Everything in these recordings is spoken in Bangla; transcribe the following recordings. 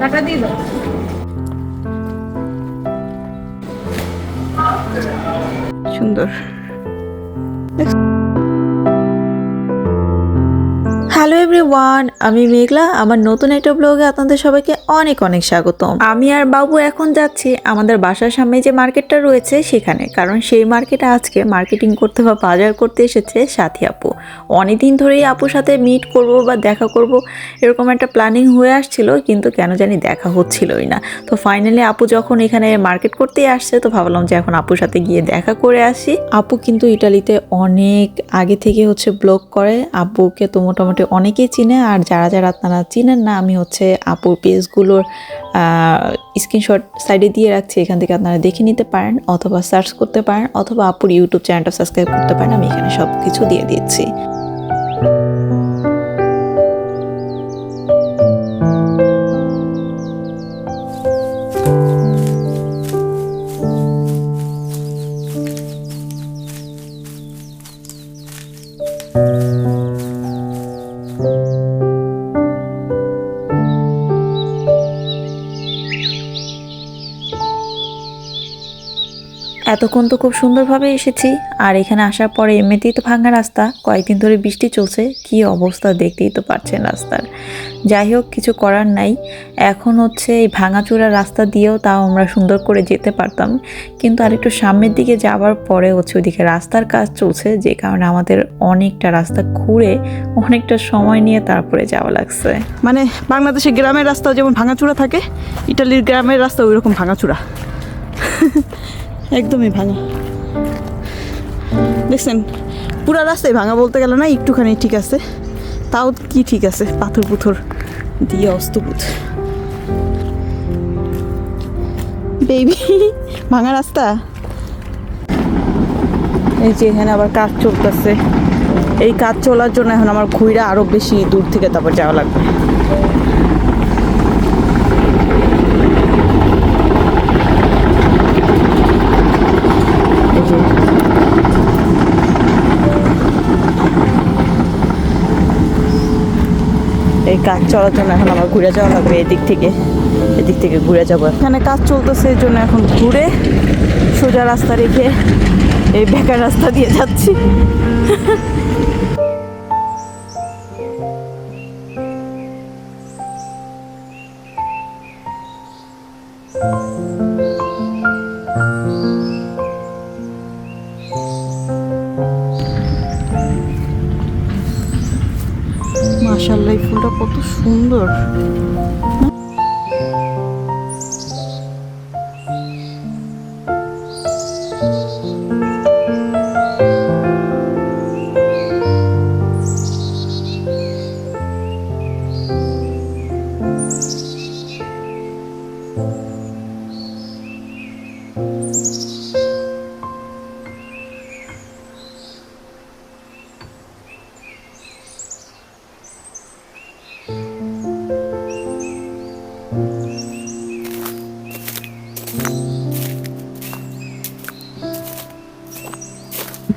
টাকা দিয়ে দাও। সুন্দর। হ্যালো এভরিওয়ান আমি মেঘলা আমার নতুন একটা ব্লগে আপনাদের সবাইকে অনেক অনেক স্বাগতম। আমি আর বাবু এখন যাচ্ছি আমাদের বাসার সামনে যে মার্কেটটা রয়েছে সেখানে, কারণ সেই মার্কেটে আজকে মার্কেটিং করতে বা বাজার করতে এসেছে সাথী আপু। অনেকদিন ধরেই আপুর সাথে মিট করব বা দেখা করব, এরকম একটা প্ল্যানিং হয়ে আসছিল, কিন্তু কেন জানি দেখা হচ্ছিলই না। তো ফাইনালি আপু যখন এখানে মার্কেট করতেই আসছে, তো ভাবলাম যে এখন আপুর সাথে গিয়ে দেখা করে আসি। আপু কিন্তু ইটালিতে অনেক আগে থেকে হচ্ছে ব্লগ করে, আপুকে তো মোটামুটি অনেকেই চিনে, আর যারা যারা আপনারা চিনেন না, আমি হচ্ছে আপুর পেজগুলোর স্ক্রিনশট সাইডে দিয়ে রাখছি, এখান থেকে আপনারা দেখে নিতে পারেন অথবা সার্চ করতে পারেন অথবা আপুর ইউটিউব চ্যানেলটা সাবস্ক্রাইব করতে পারেন, আমি এখানে সব কিছু দিয়ে দিচ্ছি। এতক্ষণ তো খুব সুন্দরভাবে এসেছি, আর এখানে আসার পরে এমনিতেই তো ভাঙা রাস্তা, কয়েকদিন ধরে বৃষ্টি চলছে, কি অবস্থা দেখতেই তো পারছেন রাস্তার। যাই হোক, কিছু করার নাই। এখন হচ্ছে এই ভাঙাচোরা রাস্তা দিয়েও তাও আমরা সুন্দর করে যেতে পারতাম। কিন্তু আর একটু সামনের দিকে যাওয়ার পরে হচ্ছে ওদিকে রাস্তার কাজ চলছে, যে কারণে আমাদের অনেকটা রাস্তা ঘুরে অনেকটা সময় নিয়ে তারপরে যাওয়া লাগছে। মানে বাংলাদেশের গ্রামের রাস্তা যেমন ভাঙাচুরা থাকে, ইটালির গ্রামের রাস্তা ওই রকম ভাঙাচুরা। একদমই ভাঙা দেখছেন, পুরা রাস্তায় ভাঙা বলতে গেলে না একটুখানি ঠিক আছে, তাও কি ঠিক আছে, পাথর পুথর দিয়ে অস্তপুত বেবি ভাঙা রাস্তা? এই যে এখানে আবার কাজ চলতেছে। এই কাজ চলার জন্য এখন আমার ঘুইরা আরও বেশি দূর থেকে তারপর যাওয়া লাগবে এই যে এই কাজ চলার জন্য এখন আমার ঘুরে যাওয়া লাগবে এদিক থেকে এদিক থেকে ঘুরে যাব। এখানে কাজ চলতেছে, এই জন্য এখন ঘুরে সোজা রাস্তা রেখে এই বেকার রাস্তা দিয়ে যাচ্ছি। মাশাল্লাহ এই ফুলটা কত সুন্দর।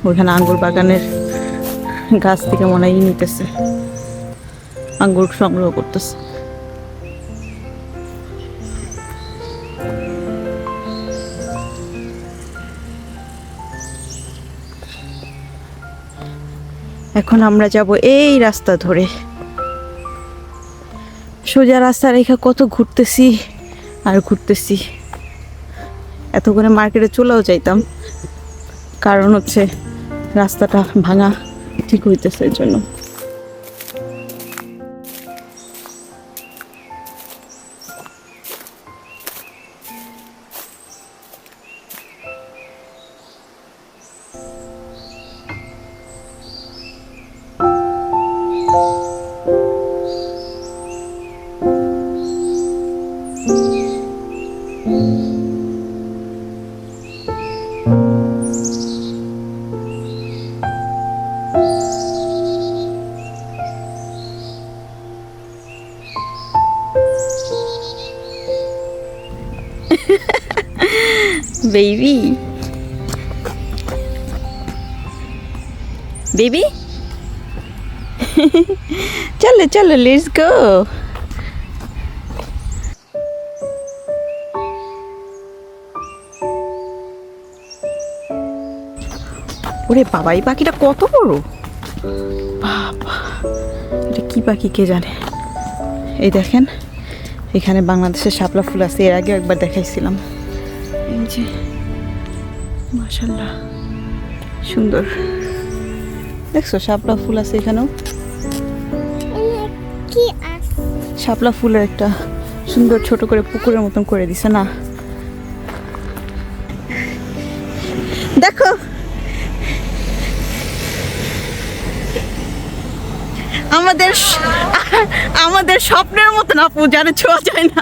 ওইখানে আঙ্গুর বাগানের গাছ থেকে মনে হয় নিতেছে। আঙ্গুর সংগ্রহ করতেছে। এখন আমরা যাব এই রাস্তা ধরে। সোজা রাস্তা রেখে কত ঘুরতেছি আর ঘুরতেছি। এত করে মার্কেটে চলেও যাইতাম। কারণ হচ্ছে রাস্তাটা ভাঙা ঠিক হইতেছে এর জন্য। বেবি বেবি চলো চলো লেটস গো ওরে বাবা, এই পাখিটা কত বড়? বাবা, এটা কি পাখি কে জানে? এই দেখেন, এখানে বাংলাদেশের শাপলা ফুল আছে, এর আগে একবার দেখাইছিলাম। এই যে মাশাল্লাহ সুন্দর। দেখছ শাপলা ফুল আছে এখানেও? শাপলা ফুলের একটা সুন্দর ছোট করে পুকুরের মতন করে দিছে না? দেখো! আমাদের আমাদের স্বপ্নের মতন আপু জানে ছোঁয়া যায় না।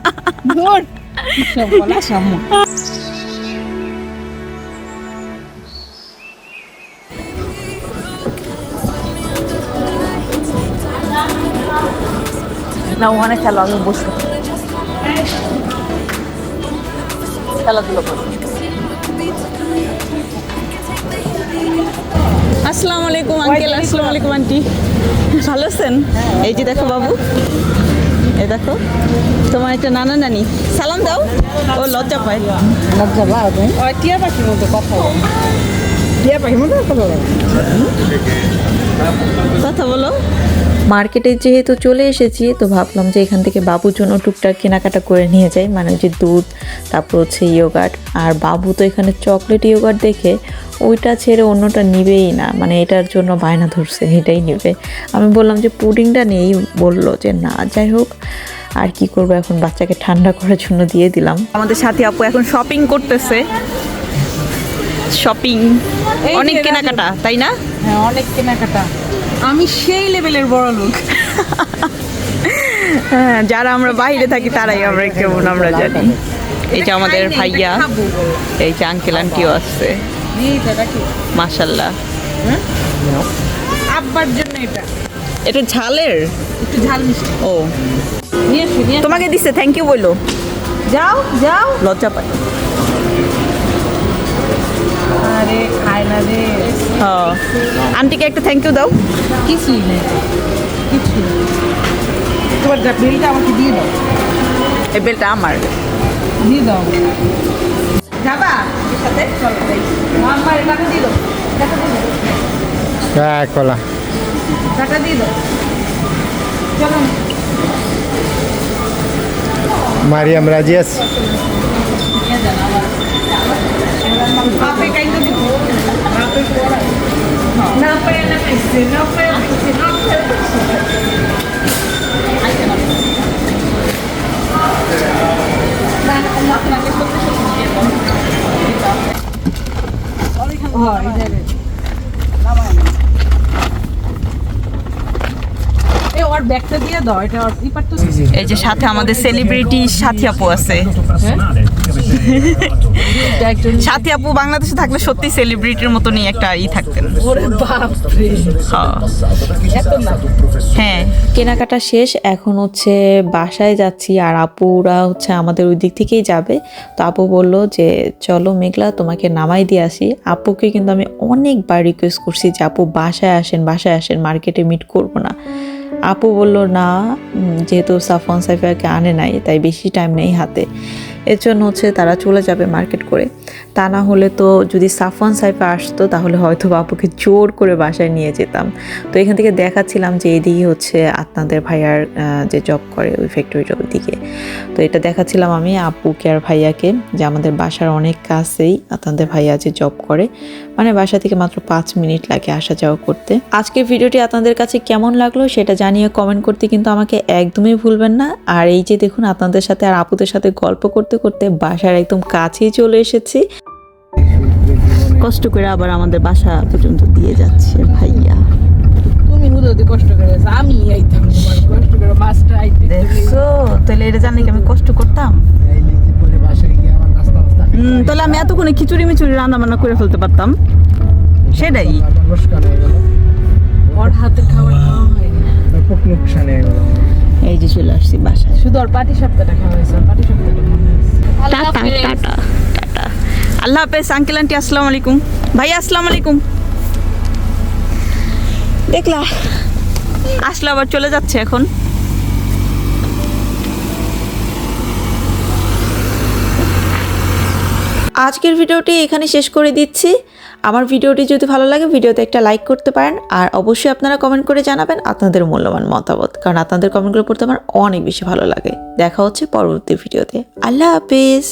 না ওখানে খেলো আমি বসবো। খেলাধুলো করো। আসসালামু আলাইকুম আঙ্কেল আসসালামু। আলাইকুম আন্টি ভালো আছেন? এই যে দেখো বাবু এই দেখো তোমার একটা নানা নানি। সালাম দাও ও লজ্জা পায়। লজ্জা পাবে ওই টিয়া পাখির মতো কথা টিয়া পাখির মতো কথা বলে? কথা বলো। মার্কেটে যেহেতু চলে এসেছি তো ভাবলাম যে এখান থেকে বাবুর জন্য টুকটাক কেনাকাটা করে নিয়ে যাই। মানে ওই যে দুধ তারপর হচ্ছে ইয়োগার্ট আর বাবু তো এখানে চকলেট ইয়োগার্ট দেখে ওইটা ছেড়ে অন্যটা নিবেই না। মানে এটার জন্য বায়না ধরছে এটাই নেবে। আমি বললাম যে পুডিংটা নেই বলল যে না যাই হোক আর কি করব এখন? বাচ্চাকে ঠান্ডা করার জন্য দিয়ে দিলাম। আমাদের সাথী আপু এখন শপিং করতেছে। শপিং অনেক কেনাকাটা তাই না? হ্যাঁ অনেক কেনাকাটা। আমি সেই লেভেলের বড় লোক। হ্যাঁ যারা আমরা বাইরে থাকি তারাই আমরা কেমন আমরা জানি। এই যে আমাদের ভাইয়া এই যে আঙ্কেল আন্টিও আসছে দাদা আব্বার জন্য এটা। এটা ঝালের? একটু ঝাল মিষ্টি। ও। তোমাকে দিছে থ্যাংক ইউ বলল যাও যাও। লজ্জা পায়। আরে খায় না রে। হ্যাঁ আন্টিকে একটা থ্যাংক ইউ দাও। কিছুই নেই। কিছুই তোমার বিলটা আমাকে দিয়ে দাও। এই বেলটা আমার। দিয়ে দাও। যাবা? এর সাথে? চলো আমার টাকা দিয়ে দাও। টাকা দিয়ে দাও। হ্যাঁ কলা। টাকা দিয়ে দাও। চলো। মারিয়াম রাজি আছে বাপে কাইন্দ দিব বাপে পড়ায় না পারে না পাইছে না পারে পাইছে না পারে পাইছে হয় এ ওর ব্যাগটা দিয়ে দাও এটা ইপার তো এই যে সাথে আমাদের সেলিব্রিটি সাথী আপু আছে। সাথী আপু বাংলাদেশে থাকলে সত্যি সেলিব্রিটির মতনই একটা ই থাকতেন। ওরে বাপ রে হ্যাঁ। হ্যাঁ। কেনাকাটা শেষ এখন হচ্ছে বাসায় যাচ্ছি আর আপুরা হচ্ছে আমাদের ওই দিক থেকেই যাবে। তো আপু বলল যে চলো মেঘলা তোমাকে নামাই দিয়ে আসি। আপুকে কিন্তু আমি অনেকবার রিকোয়েস্ট করছি যে আপু বাসায় আসেন বাসায় আসেন মার্কেটে মিট করব না। আপু বলল, না যেহেতু সাফন সাইফাকে আনে নাই, তাই বেশি টাইম নেই হাতে। এর জন্য হচ্ছে তারা চলে যাবে মার্কেট করে। তা না হলে তো যদি সাফওয়ান সাইফা আসতো, তাহলে হয়তো বাপুকে জোর করে বাসায় নিয়ে যেতাম। তো এখান থেকে দেখাচ্ছিলাম যে এদিকে হচ্ছে আপনাদের ভাইয়ার যে জব করে ওই ফ্যাক্টরিটার ওইদিকে তো এটা দেখাচ্ছিলাম আমি আপুকে আর ভাইয়াকে, যে আমাদের বাসার অনেক কাছেই আপনাদের ভাইয়া যে জব করে মানে বাসা থেকে মাত্র পাঁচ মিনিট লাগে আসা যাওয়া করতে। আজকের ভিডিওটি আপনাদের কাছে কেমন লাগল সেটা জানিয়ে কমেন্ট করতে কিন্তু আমাকে একদমই ভুলবেন না। আর এই যে দেখুন আপনাদের সাথে আর আপুদের সাথে গল্প করতে করতে বাসার একদম কাছেই চলে এসেছি। কষ্ট করে আবার আমাদের বাসা পর্যন্ত দিয়ে যাচ্ছে ভাইয়া। তুমি হুদতে কষ্ট করে আমি আইতাম কষ্ট করে মাছটা আইতে দেখছ তাহলে এটা কি আমি কষ্ট করতাম? তাহলে আমি এতক্ষণে খিচুড়ি মিচুড়ি রান্না বান্না করে ফেলতে পারতাম। সেটাই। ওর হাতের খাবার খাওয়া এই যে চলে আসছি বাসায়। শুধু ওর পাটি সপ্তাহটা খাওয়া হয়েছে পাটি সপ্তাহটা টাটা টাটা টাটা। আল্লাহ হাফেজ আঙ্কেল আন্টি আসসালামু আলাইকুম। ভাইয়া আসসালামু আলাইকুম। দেখলা আসলে আবার চলে যাচ্ছে এখন। আজকের ভিডিওটি এখানে শেষ করে দিচ্ছি। আমার ভিডিওটি যদি ভালো লাগে, ভিডিওতে একটা লাইক করতে পারেন। আর অবশ্যই আপনারা কমেন্ট করে জানাবেন আপনাদের মূল্যবান মতামত, কারণ আপনাদের কমেন্টগুলো পড়তে আমার অনেক বেশি ভালো লাগে। দেখা হচ্ছে পরবর্তী ভিডিওতে। আল্লাহ হাফিজ।